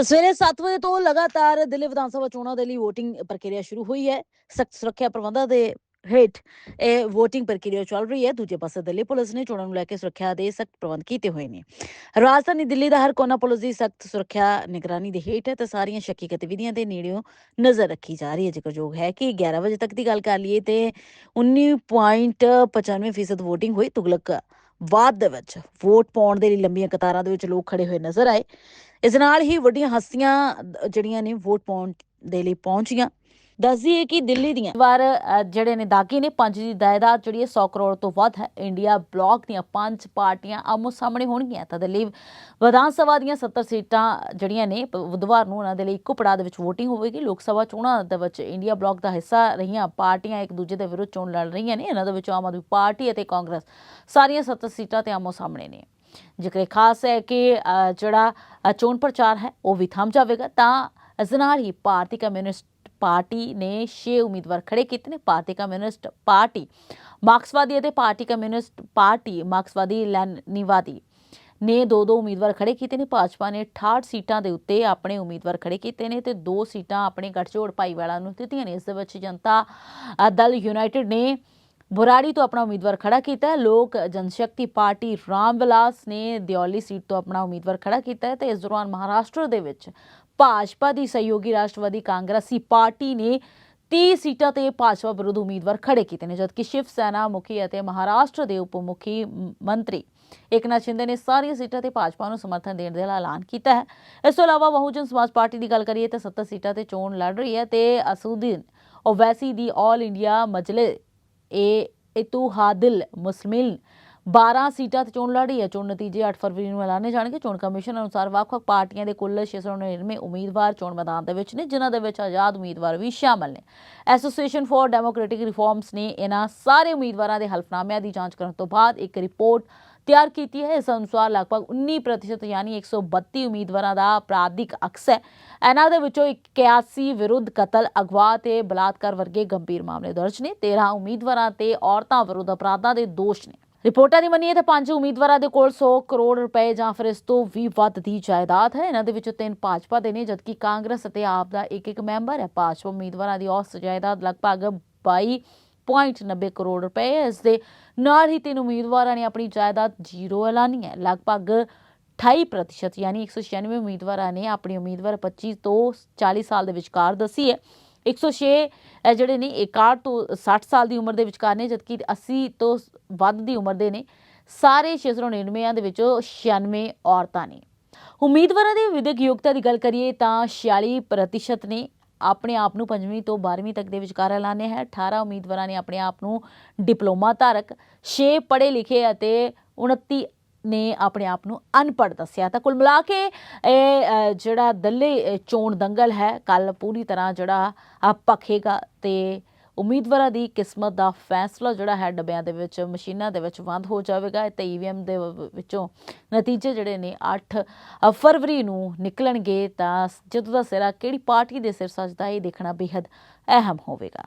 ਤਾਂ ਸਵੇਰੇ 7 ਵਜੇ ਤੋਂ ਲਗਾਤਾਰ ਦਿੱਲੀ ਵਿਧਾਨ ਸਭਾ ਚੋਣਾਂ ਦੇ ਲਈ VOTING ਪ੍ਰਕਿਰਿਆ ਸ਼ੁਰੂ ਹੋਈ ਹੈ। ਸਖਤ ਸੁਰੱਖਿਆ ਪ੍ਰਬੰਧਾਂ ਦੇ ਹੇਠ ਇਹ VOTING ਪ੍ਰਕਿਰਿਆ ਚੱਲ ਰਹੀ ਹੈ। ਦੂਜੇ ਪਾਸੇ ਦਿੱਲੀ ਪੁਲਿਸ ਨੇ ਚੋਣਾਂ ਨੂੰ ਲੈ ਕੇ ਸੁਰੱਖਿਆ ਦੇ ਸਖਤ ਪ੍ਰਬੰਧ ਕੀਤੇ ਹੋਏ ਨੇ। ਰਾਜਧਾਨੀ ਦਿੱਲੀ ਦਾ ਹਰ ਕੋਨਾ ਪੁਲਿਸ ਦੀ ਸਖਤ ਸੁਰੱਖਿਆ ਨਿਗਰਾਨੀ ਦੇ ਹੇਠ ਹੈ ਤੇ ਸਾਰੀਆਂ ਸ਼ੱਕੀ ਗਤੀਵਿਧੀਆਂ ਦੇ ਨੇੜਿਓਂ ਨਜ਼ਰ ਰੱਖੀ ਜਾ ਰਹੀ ਹੈ। ਜ਼ਿਕਰਯੋਗ ਹੈ ਕਿ 11 ਵਜੇ ਤੱਕ ਦੀ ਗੱਲ ਕਰ ਲਈਏ ਤੇ 19.95% VOTING ਹੋਈ। ਤੁਗਲਕ ਬਾਅਦ ਦੇ ਵਿੱਚ, ਵੋਟ ਪਾਉਣ ਦੇ ਲਈ ਲੰਬੀਆਂ ਕਤਾਰਾਂ ਦੇ ਵਿੱਚ ਲੋਕ ਖੜੇ ਹੋਏ ਨਜ਼ਰ ਆਏ। ਇਸ ਨਾਲ ਹੀ ਵੱਡੀਆਂ ਹਸਤੀਆਂ ਜਿਹੜੀਆਂ ਨੇ ਵੋਟ ਪਾਉਣ ਦੇ ਲਈ ਪਹੁੰਚੀਆਂ। ਦੱਸਦੀ ਹੈ ਕਿ ਦਿੱਲੀ ਦੀਆਂ ਵਾਰ ਜਿਹੜੇ ਨੇ ਦਾਗੀ ਨੇ, ਪੰਜ ਦੀ ਜਾਇਦਾਦ ਜਿਹੜੀ ਹੈ 100 ਕਰੋੜ ਤੋਂ ਵੱਧ ਹੈ। ਇੰਡੀਆ ਬਲਾਕ ਦੀਆਂ ਪੰਜ ਪਾਰਟੀਆਂ ਆਮੋ ਸਾਹਮਣੇ ਹੋਣਗੀਆਂ। ਤਾਂ ਦਿੱਲੀ ਵਿਧਾਨ ਸਭਾ ਦੀਆਂ 70 ਸੀਟਾਂ ਜਿਹੜੀਆਂ ਨੇ ਬੁੱਧਵਾਰ ਨੂੰ ਉਹਨਾਂ ਦੇ ਲਈ ਇੱਕੋ ਪੜਾਅ ਦੇ ਵਿੱਚ VOTING ਹੋਵੇਗੀ। ਲੋਕ ਸਭਾ ਚੋਣਾਂ ਦੇ ਵਿੱਚ ਇੰਡੀਆ ਬਲਾਕ ਦਾ ਹਿੱਸਾ ਰਹੀਆਂ ਪਾਰਟੀਆਂ ਇੱਕ ਦੂਜੇ ਦੇ ਵਿਰੁੱਧ ਚੋਣ ਲੜ ਰਹੀਆਂ ਨੇ। ਇਹਨਾਂ ਦੇ ਵਿੱਚ ਆਮ ਆਦਮੀ ਪਾਰਟੀ ਅਤੇ ਕਾਂਗਰਸ ਸਾਰੀਆਂ 70 ਸੀਟਾਂ ਤੇ ਆਮੋ ਸਾਹਮਣੇ ਨੇ। ਜ਼ਿਕਰ ਖਾਸ ਹੈ ਕਿ ਜਿਹੜਾ ਚੋਣ ਪ੍ਰਚਾਰ ਹੈ, ਉਹ ਵੀ ਥੰਮ ਜਾਵੇਗਾ, ਤਾਂ ਇਸ ਨਾਲ ਹੀ ਭਾਰਤੀ ਕਮਿਊਨਿਸਟ ਪਾਰਟੀ ਨੇ 6 ਉਮੀਦਵਾਰ ਖੜੇ ਕੀਤੇ ਨੇ, ਭਾਰਤੀ ਕਮਿਊਨਿਸਟ ਪਾਰਟੀ, ਮਾਰਕਸਵਾਦੀ ਅਤੇ ਭਾਰਤੀ ਕਮਿਊਨਿਸਟ ਪਾਰਟੀ, ਮਾਰਕਸਵਾਦੀ, ਲੈਨਿਵਾਦੀ ਨੇ ਦੋ ਦੋ ਉਮੀਦਵਾਰ ਖੜੇ ਕੀਤੇ ਨੇ। ਭਾਜਪਾ ਨੇ 68 ਸੀਟਾਂ ਦੇ ਉੱਤੇ ਆਪਣੇ ਉਮੀਦਵਾਰ ਖੜੇ ਕੀਤੇ ਨੇ ਤੇ ਦੋ ਸੀਟਾਂ ਆਪਣੇ ਗੱਠਜੋੜ ਭਾਈਵਾਲਾ ਨੂੰ ਦਿੱਤੀਆਂ ਨੇ। ਇਸ ਦੇ ਵਿੱਚ ਜਨਤਾ ਦਲ ਯੂਨਾਈਟਿਡ ਨੇ ਬੁਰਾੜੀ ਤੋਂ ਆਪਣਾ ਉਮੀਦਵਾਰ ਖੜਾ ਕੀਤਾ ਹੈ। ਲੋਕ ਜਨਸ਼ਕਤੀ ਪਾਰਟੀ ਰਾਮ ਵਿਲਾਸ ਨੇ ਦਿਓਲੀ ਸੀਟ ਤੋਂ ਆਪਣਾ ਉਮੀਦਵਾਰ ਖੜਾ ਕੀਤਾ ਹੈ ਤੇ ਇਸ ਦੌਰਾਨ ਮਹਾਰਾਸ਼ਟਰ ਦੇ ਵਿੱਚ ਭਾਜਪਾ ਦੀ ਸਹਿਯੋਗੀ ਰਾਸ਼ਟਰਵਾਦੀ ਕਾਂਗਰਸੀ ਪਾਰਟੀ ਨੇ 30 ਸੀਟਾਂ ਤੇ ਭਾਜਪਾ ਵਿਰੁੱਧ ਉਮੀਦਵਾਰ ਖੜੇ ਕੀਤੇ ਨੇ, ਜਦਕਿ ਸ਼ਿਵ ਸੈਨਾ, ਮੁਖੀ ਅਤੇ ਮਹਾਰਾਸ਼ਟਰ ਦੇ ਉਪ ਮੁਖੀ ਮੰਤਰੀ ਏਕਨਾਥ ਸ਼ਿੰਦੇ ਨੇ ਸਾਰੀਆਂ ਸੀਟਾਂ ਤੇ ਭਾਜਪਾ ਨੂੰ ਸਮਰਥਨ ਦੇਣ ਦਾ ਐਲਾਨ ਕੀਤਾ ਹੈ। ਇਸ ਤੋਂ ਇਲਾਵਾ ਬਹੁਜਨ ਸਮਾਜ ਪਾਰਟੀ ਦੀ ਗੱਲ ਕਰੀਏ ਤਾਂ 70 ਸੀਟਾਂ ਤੇ ਚੋਣ ਲੜ ਰਹੀ ਹੈ ਤੇ ਅਸੂਦੀਨ ਓਵੈਸੀ ਦੀ ਆਲ ਇੰਡੀਆ ਮਜਲੇ إيه اتو هادل مسلمين 12 ਸੀਟਾਂ ਤੇ ਚੋਣ ਲੜ ਰਹੀ ਹੈ। ਚੋਣ ਨਤੀਜੇ 8 ਫਰਵਰੀ ਨੂੰ ਐਲਾਨੇ ਜਾਣਗੇ। ਚੋਣ ਕਮਿਸ਼ਨ ਅਨੁਸਾਰ ਵੱਖ-ਵੱਖ ਪਾਰਟੀਆਂ ਦੇ ਕੁੱਲ 699 ਉਮੀਦਵਾਰ ਚੋਣ ਮੈਦਾਨ ਦੇ ਵਿੱਚ ਨੇ, ਜਿਨ੍ਹਾਂ ਦੇ ਵਿੱਚ ਆਜ਼ਾਦ ਉਮੀਦਵਾਰ ਵੀ ਸ਼ਾਮਲ ਨੇ। ਐਸੋਸੀਏਸ਼ਨ ਫਾਰ ਡੈਮੋਕ੍ਰੈਟਿਕ ਰਿਫਾਰਮਸ ਨੇ ਇਹਨਾਂ ਸਾਰੇ ਉਮੀਦਵਾਰਾਂ ਦੇ ਹਲਫਨਾਮਿਆਂ ਦੀ ਜਾਂਚ ਕਰਨ ਤੋਂ ਬਾਅਦ ਇੱਕ ਰਿਪੋਰਟ ਤਿਆਰ ਕੀਤੀ ਹੈ। ਇਸ ਅਨੁਸਾਰ ਲਗਭਗ 19% ਯਾਨੀ 132 ਉਮੀਦਵਾਰਾਂ ਦਾ ਅਪਰਾਧਿਕ ਅਕਸ ਹੈ। ਇਹਨਾਂ ਦੇ ਵਿੱਚੋਂ 81 ਵਿਰੁੱਧ ਕਤਲ, ਅਗਵਾ ਤੇ ਬਲਾਤਕਾਰ ਵਰਗੇ ਗੰਭੀਰ ਮਾਮਲੇ ਦਰਜ ਨੇ। 13 ਉਮੀਦਵਾਰਾਂ ਤੇ ਔਰਤਾਂ ਵਿਰੁੱਧ ਅਪਰਾਧਾਂ ਦੇ ਦੋਸ਼ ਨੇ। ਰਿਪੋਰਟਾਂ ਦੀ ਮੰਨੀਏ ਤਾਂ ਪੰਜ ਉਮੀਦਵਾਰਾਂ ਦੇ ਕੋਲ 100 ਕਰੋੜ ਰੁਪਏ ਜਾਂ ਫਿਰ ਇਸ ਤੋਂ ਵੀ ਵੱਧ ਦੀ ਜਾਇਦਾਦ ਹੈ। ਇਹਨਾਂ ਦੇ ਵਿੱਚੋਂ ਤਿੰਨ ਭਾਜਪਾ ਦੇ ਨੇ, ਜਦਕਿ ਕਾਂਗਰਸ ਅਤੇ ਆਪ ਦਾ ਇੱਕ ਇੱਕ ਮੈਂਬਰ ਹੈ। ਭਾਜਪਾ ਉਮੀਦਵਾਰਾਂ ਦੀ ਔਸਤ ਜਾਇਦਾਦ ਲਗਭਗ 22.90 ਕਰੋੜ ਰੁਪਏ ਹੈ। ਇਸ ਦੇ ਨਾਲ ਹੀ ਤਿੰਨ ਉਮੀਦਵਾਰਾਂ ਨੇ ਆਪਣੀ ਜਾਇਦਾਦ ਜ਼ੀਰੋ ਐਲਾਨੀ ਹੈ। ਲਗਭਗ 28% ਯਾਨੀ 196 ਉਮੀਦਵਾਰਾਂ ਨੇ ਆਪਣੀ ਉਮੀਦਵਾਰ 25 ਤੋਂ 40 ਸਾਲ ਦੇ ਵਿਚਕਾਰ ਦੱਸੀ ਹੈ। 106 ਇਹ ਜਿਹੜੇ ਨੇ 61 ਤੋਂ 60 ਸਾਲ ਦੀ ਉਮਰ ਦੇ ਵਿਚਕਾਰ ਨੇ, ਜਦਕਿ 80 ਤੋਂ ਵੱਧ ਦੀ ਉਮਰ ਦੇ ਨੇ, ਸਾਰੇ 699 ਦੇ ਵਿੱਚੋਂ 96 ਔਰਤਾਂ ਨੇ। ਉਮੀਦਵਾਰਾਂ ਦੀ ਵਿਦਿਅਕ ਯੋਗਤਾ ਦੀ ਗੱਲ ਕਰੀਏ ਤਾਂ 46% ਨੇ ਆਪਣੇ ਆਪ ਨੂੰ 5ਵੀਂ ਤੋਂ 12ਵੀਂ ਤੱਕ ਦੇ ਵਿਚਕਾਰ ਐਲਾਨਿਆ ਹੈ। 18 ਉਮੀਦਵਾਰਾਂ ਨੇ ਆਪਣੇ ਆਪ ਨੂੰ ਡਿਪਲੋਮਾ ਧਾਰਕ 6 ਪੜ੍ਹੇ ਲਿਖੇ ਅਤੇ 29 ਨੇ ਆਪਣੇ ਆਪ ਨੂੰ ਅਨਪੜ੍ਹ ਦੱਸਿਆ। ਤਾਂ ਕੁੱਲ ਮਿਲਾ ਕੇ ਇਹ ਜਿਹੜਾ ਦੱਲੇ ਚੋਣ ਦੰਗਲ ਹੈ ਕੱਲ ਪੂਰੀ ਤਰ੍ਹਾਂ ਜਿਹੜਾ ਅ, ਭਖੇਗਾ ਤੇ ਉਮੀਦਵਾਰਾਂ ਦੀ ਕਿਸਮਤ ਦਾ ਫੈਸਲਾ ਜਿਹੜਾ ਹੈ ਡੱਬਿਆਂ ਦੇ ਵਿੱਚ ਮਸ਼ੀਨਾਂ ਦੇ ਵਿੱਚ ਬੰਦ ਹੋ ਜਾਵੇਗਾ ਤੇ ਈਵੀਐਮ ਦੇ ਵਿੱਚੋਂ ਨਤੀਜੇ ਜਿਹੜੇ ਨੇ 8 ਫਰਵਰੀ ਨੂੰ ਨਿਕਲਣਗੇ। ਤਾਂ ਜਦੋਂ ਦਾ ਸਿਰਾ ਕਿਹੜੀ ਪਾਰਟੀ ਦੇ ਸਿਰ ਸੱਜਦਾ ਇਹ ਦੇਖਣਾ ਬੇहद ਅਹਿਮ ਹੋਵੇਗਾ।